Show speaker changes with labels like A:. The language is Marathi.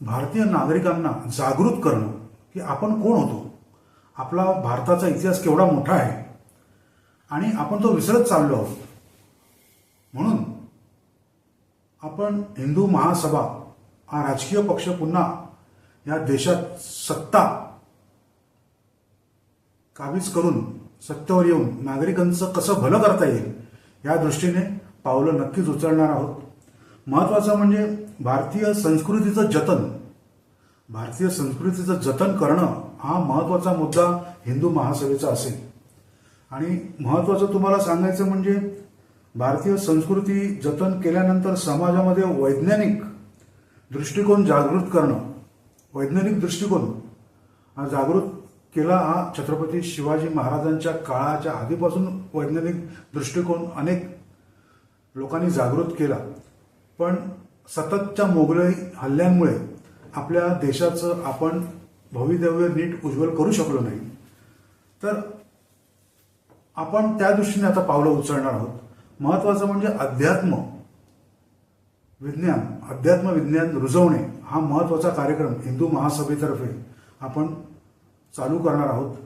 A: भारतीय नागरिकांना जागृत करणं की आपण कोण होतो? आपला भारताचा इतिहास केवढा मोठा आहे? आणि आपण तो विसरत चाललो आहोत. म्हणून आपण हिंदू महासभा हा राजकीय पक्ष पुन्हा या देशात सत्ता काबीज करून सत्तेवर येऊन नागरिकांचं कसं भलं करता येईल या दृष्टीने पावलं नक्कीच उचलणार आहोत. महत्वाचं म्हणजे भारतीय संस्कृतीचं जतन. भारतीय संस्कृतीचं जतन करणं हा महत्त्वाचा मुद्दा हिंदू महासभेचा असेल. आणि महत्वाचं तुम्हाला सांगायचं म्हणजे भारतीय संस्कृती जतन केल्यानंतर समाजामध्ये वैज्ञानिक दृष्टिकोन जागृत करणं. वैज्ञानिक दृष्टिकोन. हा जागृत केला हा छत्रपती शिवाजी महाराजांच्या काळाच्या आधीपासून वैज्ञानिक दृष्टिकोन अनेक लोकांनी जागृत केला. पण सततच्या मोगलाई हल्ल्यांमुळे आपल्या देशाचं आपण भवितव्य नीट उज्ज्वल करू शकलो नाही. तर आपण त्या दृष्टीने आता पावलं उचलणार आहोत. महत्वाचं म्हणजे अध्यात्म विज्ञान अध्यात्म विज्ञान रुजवणे हा महत्त्वाचा कार्यक्रम हिंदू महासभेतर्फे आपण चालू करणार आहोत.